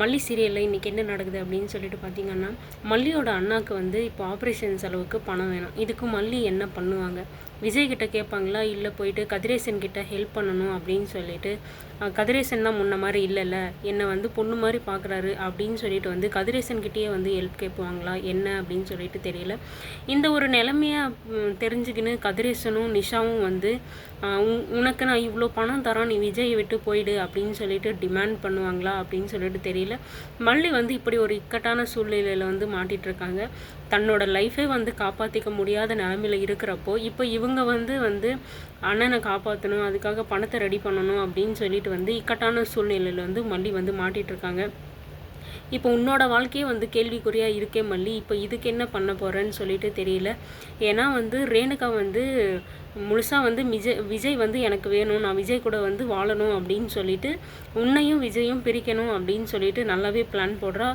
மல்லி சீரியலில் இன்றைக்கி என்ன நடக்குது அப்படின்னு சொல்லிட்டு பார்த்தீங்கன்னா மல்லியோட அண்ணாக்கு வந்து இப்போ ஆப்ரேஷன் செலவுக்கு பணம் வேணும். இதுக்கு மல்லி என்ன பண்ணுவாங்க? விஜய்கிட்ட கேட்பாங்களா? இல்லை போயிட்டு கதிரேசன் கிட்ட ஹெல்ப் பண்ணணும் அப்படின்னு சொல்லிட்டு. கதிரேசன் தான் முன்ன மாதிரி இல்லைல்ல. என்னை வந்து பொண்ணு மாதிரி பார்க்குறாரு அப்படின்னு சொல்லிட்டு வந்து கதிரேசன் கிட்டேயே வந்து ஹெல்ப் கேட்பாங்களா? என்ன அப்படின்னு சொல்லிட்டு தெரியல. இந்த ஒரு நிலைமையை தெரிஞ்சுக்கின்னு கதிரேசனும் நிஷாவும் வந்து உனக்கு நான் இவ்வளோ பணம் தரோம் நீ விஜயை விட்டு போயிடு அப்படின்னு சொல்லிட்டு டிமாண்ட் பண்ணுவாங்களா அப்படின்னு சொல்லிட்டு தெரியல. மல்லி வந்து இப்படி ஒரு இக்கட்டான சூழ்நிலையில் வந்து மாட்டிகிட்ருக்காங்க தன்னோட லைஃபே வந்து காப்பாற்றிக்க முடியாத நிலமையில இருக்கிறப்போ இப்போ இவங்க வந்து வந்து அண்ணனை காப்பாற்றணும் அதுக்காக பணத்தை ரெடி பண்ணணும் அப்படின்னு சொல்லிட்டு வந்து இக்கட்டான சூழ்நிலையில் வந்து மல்லி வந்து மாட்டிகிட்ருக்காங்க இப்போ உன்னோட வாழ்க்கையே வந்து கேள்விக்குறியாக இருக்கே மல்லி. இப்போ இதுக்கு என்ன பண்ண போகிறேன்னு சொல்லிட்டு தெரியல. ஏன்னா வந்து ரேணுகா வந்து முழுசாக வந்து விஜய் விஜய் வந்து எனக்கு வேணும் நான் விஜய் கூட வந்து வாழணும் அப்படின்னு சொல்லிட்டு உன்னையும் விஜயும் பிரிக்கணும் அப்படின்னு சொல்லிட்டு நல்லாவே பிளான் போடுறா.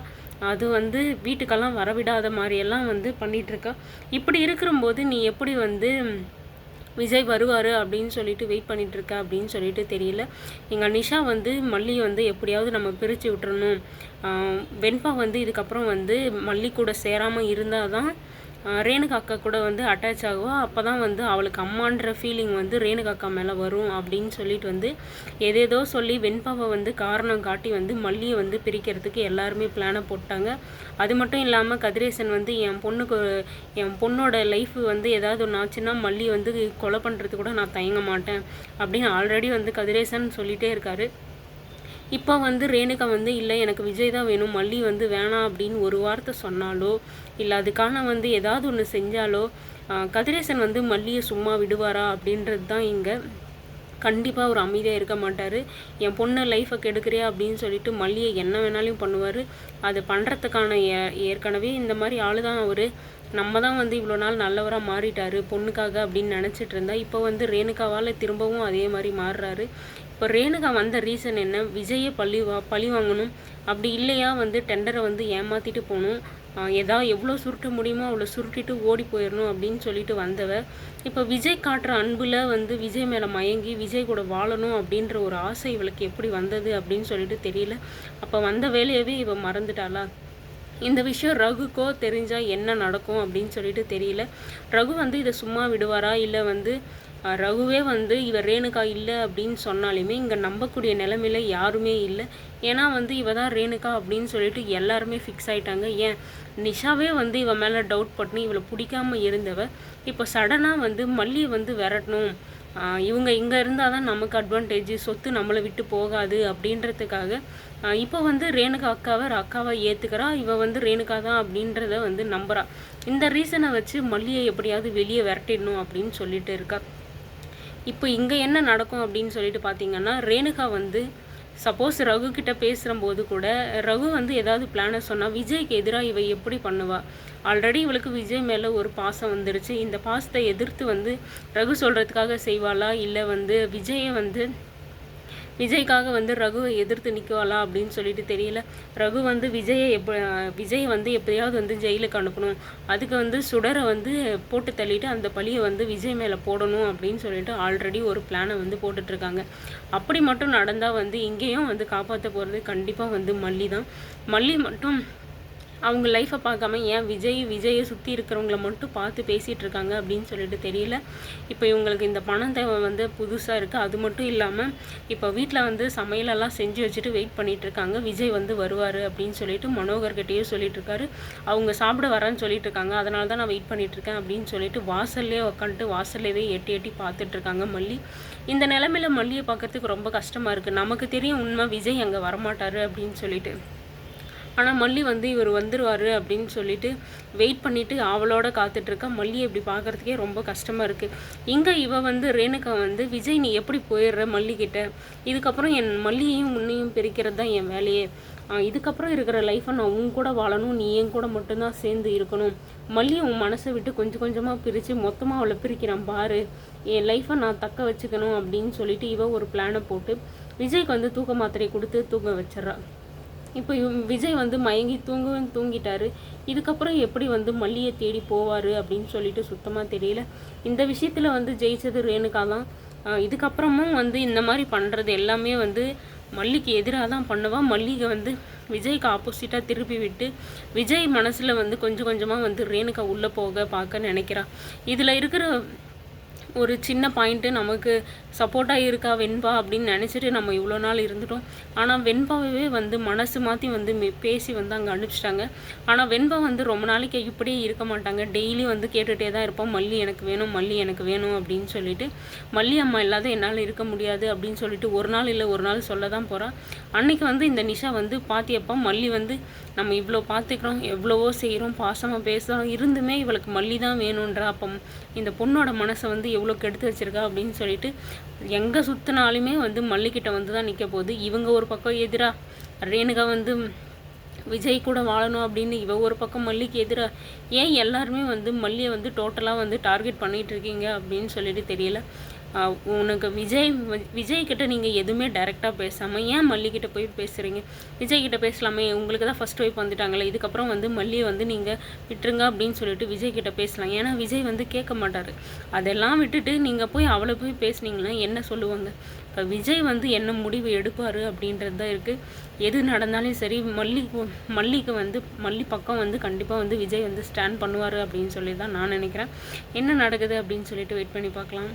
அது வந்து வீட்டுக்கெல்லாம் வரவிடாத மாதிரியெல்லாம் வந்து பண்ணிகிட்ருக்கா இப்படி இருக்கிறம்போது நீ எப்படி வந்து விஜய் வருவார் அப்படின்னு சொல்லிட்டு வெயிட் பண்ணிட்டு இருக்க அப்படின்னு சொல்லிட்டு தெரியல. எங்கள் நிஷா வந்து மல்லி வந்து எப்படியாவது நம்ம பிரித்து விட்டுறணும். வெண்பா வந்து இதுக்கப்புறம் வந்து மல்லி கூட சேராமல் இருந்தால் தான் ரேணுகா அக்கா கூட வந்து அட்டாச் ஆகுவா. அப்போ தான் வந்து அவளுக்கு அம்மான்ற ஃபீலிங் வந்து ரேணுகா அக்கா மேலே வரும் அப்படின்னு சொல்லிட்டு வந்து எதேதோ சொல்லி வெண்பாவை வந்து காரணம் காட்டி வந்து மல்லியை வந்து பிரிக்கிறதுக்கு எல்லாருமே பிளானை போட்டாங்க. அது மட்டும் இல்லாமல் கதிரேசன் வந்து என் பொண்ணுக்கு என் பொண்ணோட லைஃப் வந்து ஏதாவது ஒன்று ஆச்சுன்னா மல்லி வந்து கொலை பண்ணுறது கூட நான் தயங்க மாட்டேன் அப்படின்னு ஆல்ரெடி வந்து கதிரேசன் சொல்லிகிட்டே இருக்காரு. இப்போ வந்து ரேணுகா வந்து இல்லை எனக்கு விஜய் தான் வேணும். மல்லி வந்து வேணாம் அப்படின்னு ஒரு வார்த்தை சொன்னாலோ இல்லை அதுக்கான வந்து ஏதாவது ஒன்று செஞ்சாலோ கதிரேசன் வந்து மல்லியை சும்மா விடுவாரா அப்படின்றது தான் இங்கே கண்டிப்பாக ஒரு அமைதியாக இருக்க மாட்டார். என் பொண்ணு லைஃப்பை கெடுக்கிறியா? அப்படின்னு சொல்லிட்டு மல்லியை என்ன வேணாலும் பண்ணுவார். அது பண்ணுறதுக்கான ஏ ஏற்கனவே இந்த மாதிரி ஆள் தான் அவர். நம்ம தான் வந்து இவ்வளோ நாள் நல்லவராக மாறிட்டாரு பொண்ணுக்காக அப்படின்னு நினச்சிட்டு இருந்தா இப்போ வந்து ரேணுகாவால் திரும்பவும் அதே மாதிரி மாறுறாரு. இப்போ ரேணுகா வந்த ரீசன் என்ன? விஜயை பழி வா பழி வாங்கணும். அப்படி இல்லையா? வந்து டெண்டரை வந்து ஏமாற்றிட்டு போகணும். எதா எவ்வளோ சுருட்ட முடியுமோ அவ்வளோ சுருட்டிட்டு ஓடி போயிடணும் அப்படின்னு சொல்லிட்டு வந்தவ இப்போ விஜய் காட்டுற அன்பில் வந்து விஜய் மேலே மயங்கி விஜய் கூட வாழணும் அப்படின்ற ஒரு ஆசை இவளுக்கு எப்படி வந்தது அப்படின்னு சொல்லிட்டு தெரியல. அப்போ வந்த வேலையவே இவள் மறந்துட்டாளா? இந்த விஷயம் ரகுக்கோ தெரிஞ்சால் என்ன நடக்கும் அப்படின்னு சொல்லிட்டு தெரியல. ரகு வந்து இதை சும்மா விடுவாரா? இல்லை வந்து ரகுவே வந்து இவர் ரேணுகா இல்லை அப்படின்னு சொன்னாலுமே இங்கே நம்பக்கூடிய நிலைமையில யாருமே இல்லை. ஏன்னா வந்து இவ தான் ரேணுகா அப்படின்னு சொல்லிட்டு எல்லாருமே ஃபிக்ஸ் ஆயிட்டாங்க. ஏன்? நிஷாவே வந்து இவ மேலே டவுட் பண்ணி இவளை பிடிக்காம இருந்தவ இப்போ சடனாக வந்து மல்லியை வந்து விரட்டணும். இவங்க இங்கே இருந்தால் தான் நமக்கு அட்வான்டேஜ் சொத்து நம்மளை விட்டு போகாது அப்படின்றதுக்காக இப்போ வந்து ரேணுகா அக்காவை அக்காவை ஏற்றுக்கிறா இவ வந்து ரேணுகா தான் அப்படின்றத வந்து நம்புகிறா இந்த ரீசனை வச்சு மல்லியை எப்படியாவது வெளியே விரட்டிடணும் அப்படின்னு சொல்லிட்டு இருக்கா. இப்போ இங்கே என்ன நடக்கும் அப்படின்னு சொல்லிட்டு பார்த்தீங்கன்னா ரேணுகா வந்து சப்போஸ் ரகு கிட்ட பேசுகிறம்போது கூட ரகு வந்து ஏதாவது பிளானை சொன்னால் விஜய்க்கு எதிராக இவ எப்படி பண்ணுவா? ஆல்ரெடி இவளுக்கு விஜய் மேலே ஒரு பாசம் வந்துடுச்சு இந்த பாசத்தை எதிர்த்து வந்து ரகு சொல்கிறதுக்காக செய்வாளா? இல்லை வந்து விஜயை வந்து விஜய்க்காக வந்து ரகுவை எதிர்த்து நிற்குவாளா அப்படின்னு சொல்லிட்டு தெரியல. ரகு வந்து விஜயை எப்ப விஜய் வந்து எப்படியாவது வந்து ஜெயிலுக்கு அனுப்பணும். அதுக்கு வந்து சுடரை வந்து போட்டு தள்ளிட்டு அந்த பழியை வந்து விஜய் மேலே போடணும் அப்படின்னு சொல்லிட்டு ஆல்ரெடி ஒரு பிளானை வந்து போட்டுட்ருக்காங்க. அப்படி மட்டும் நடந்தால் வந்து இங்கேயும் வந்து காப்பாற்ற போகிறது கண்டிப்பாக வந்து மல்லி தான் மல்லி மட்டும் அவங்க லைஃப்பை பார்க்காம ஏன் விஜய் விஜயை சுற்றி இருக்கிறவங்கள மட்டும் பார்த்து பேசிகிட்டு இருக்காங்க அப்படின்னு சொல்லிட்டு தெரியல. இப்போ இவங்களுக்கு இந்த பணம் தேவை வந்து புதுசாக இருக்குது அது மட்டும் இல்லாமல் இப்போ வீட்டில் வந்து சமையலெல்லாம் செஞ்சு வச்சுட்டு வெயிட் பண்ணிகிட்டு இருக்காங்க. விஜய் வந்து வருவார் அப்படின்னு சொல்லிட்டு மனோகர்கிட்டயே சொல்லிட்டு இருக்காரு. அவங்க சாப்பிட வரேன்னு சொல்லிட்டு இருக்காங்க. அதனால தான் நான் வெயிட் பண்ணிட்டு இருக்கேன் அப்படின்னு சொல்லிட்டு வாசல்லே உக்காந்துட்டு வாசல்லேயே எட்டி எட்டி பார்த்துட்டு இருக்காங்க மல்லி. இந்த நிலமையில மல்லியை பார்க்கறதுக்கு ரொம்ப கஷ்டமாக இருக்குது நமக்கு தெரியும் உண்மை விஜய் அங்கே வரமாட்டார் அப்படின்னு சொல்லிட்டு. ஆனால் மல்லி வந்து இவர் வந்துருவார் அப்படின்னு சொல்லிட்டு வெயிட் பண்ணிட்டு அவளோட காத்துட்ருக்கா மல்லியை இப்படி பார்க்கறதுக்கே ரொம்ப கஷ்டமாக இருக்குது இங்கே இவ வந்து ரேணுகா வந்து விஜய் நீ எப்படி போயிடுற மல்லிக்கிட்ட இதுக்கப்புறம் என் மல்லியையும் முன்னையும் பிரிக்கிறது தான் என் வேலையே. இதுக்கப்புறம் இருக்கிற லைஃப்பை நான் உன் கூட வாழணும் நீ என் கூட மட்டும்தான் சேர்ந்து இருக்கணும். மல்லி உன் மனசை விட்டு கொஞ்சம் கொஞ்சமாக பிரித்து மொத்தமாக அவளை பிரிக்கிறான் பாரு. என் லைஃப்பை நான் தக்க வச்சுக்கணும் அப்படின்னு சொல்லிட்டு இவ ஒரு பிளானை போட்டு விஜய்க்கு வந்து தூக்க மாத்திரை கொடுத்து தூங்க வச்சிட்றா. இப்போ விஜய் வந்து மயங்கி தூங்கவும் தூங்கிட்டாரு. இதுக்கப்புறம் எப்படி வந்து மல்லியை தேடி போவார் அப்படின்னு சொல்லிட்டு சுத்தமாக தெரியல. இந்த விஷயத்தில் வந்து ஜெயிச்சது ரேணுகா தான். இதுக்கப்புறமும் வந்து இந்த மாதிரி பண்ணுறது எல்லாமே வந்து மல்லிக்கு எதிராக தான் பண்ணுவாள் மல்லிகை வந்து விஜய்க்கு ஆப்போசிட்டாக திருப்பி விட்டு விஜய் மனசில் வந்து கொஞ்சம் கொஞ்சமாக வந்து ரேணுகா உள்ளே போக பார்க்க நினைக்கிறான் இதில் இருக்கிற ஒரு சின்ன பாயிண்ட்டு நமக்கு சப்போர்ட்டாக இருக்கா வெண்பா அப்படின்னு நினச்சிட்டு நம்ம இவ்வளோ நாள் இருந்துட்டோம். ஆனால் வெண்பாவே வந்து மனசு மாற்றி வந்து பேசி வந்து அங்கே அனுப்பிச்சிட்டாங்க. ஆனால் வெண்பா வந்து ரொம்ப நாளைக்கு இப்படியே இருக்க மாட்டாங்க. டெய்லி வந்து கேட்டுகிட்டே தான் இருப்போம். மல்லி எனக்கு வேணும் மல்லி எனக்கு வேணும் அப்படின்னு சொல்லிட்டு மல்லி அம்மா இல்லாத என்னால் இருக்க முடியாது அப்படின்னு சொல்லிட்டு ஒரு நாள் இல்லை ஒரு நாள் சொல்ல தான் போகிறான் அன்னைக்கு வந்து இந்த நிஷா வந்து பாத்தியப்பா மல்லி வந்து நம்ம இவ்வளோ பார்த்துக்கிறோம் எவ்வளவோ செய்கிறோம் பாசமாக பேசுகிறோம் இருந்துமே இவளுக்கு மல்லி தான் வேணுன்றா அப்போ இந்த பொண்ணோட மனசை வந்து எவ்வளோ கெடுத்து வச்சிருக்கா அப்படின்னு சொல்லிட்டு எங்கே சுற்றினாலுமே வந்து மல்லிக்கிட்ட வந்து தான் நிற்க போகுது. இவங்க ஒரு பக்கம் எதிராக ரேணுகா வந்து விஜய் கூட வாழணும் அப்படின்னு இவ ஒரு பக்கம் மல்லிக்கு எதிராக ஏன் எல்லாருமே வந்து மல்லியை வந்து டோட்டலாக வந்து டார்கெட் பண்ணிகிட்டு இருக்கீங்க அப்படின்னு சொல்லிட்டு தெரியல. உனக்கு விஜய் விஜய்கிட்ட விஜய் நீங்கள் எதுவுமே டைரெக்டாக பேசாமல் ஏன் மல்லிக்கிட்ட போய் பேசுகிறீங்க விஜய்கிட்ட பேசலாமே உங்களுக்கு தான் ஃபர்ஸ்ட் ஒய்ஃப் வந்துட்டாங்களே இதுக்கப்புறம் வந்து மல்லியை வந்து நீங்கள் விட்டுருங்க அப்படின்னு சொல்லிட்டு விஜய்கிட்ட பேசலாம். ஏன்னா விஜய் வந்து கேட்க மாட்டார். அதெல்லாம் விட்டுட்டு நீங்கள் போய் அவளை போய் பேசுனீங்கன்னா என்ன சொல்லுவாங்க? இப்போ விஜய் வந்து என்ன முடிவு எடுப்பார் அப்படின்றது தான் இருக்குது எது நடந்தாலும் சரி மல்லிக்கு மல்லிக்கு வந்து மல்லி பக்கம் வந்து கண்டிப்பாக வந்து விஜய் வந்து ஸ்டாண்ட் பண்ணுவார் அப்படின்னு சொல்லி தான் நான் நினைக்கிறேன். என்ன நடக்குது அப்படின்னு சொல்லிட்டு வெயிட் பண்ணி பார்க்கலாம்.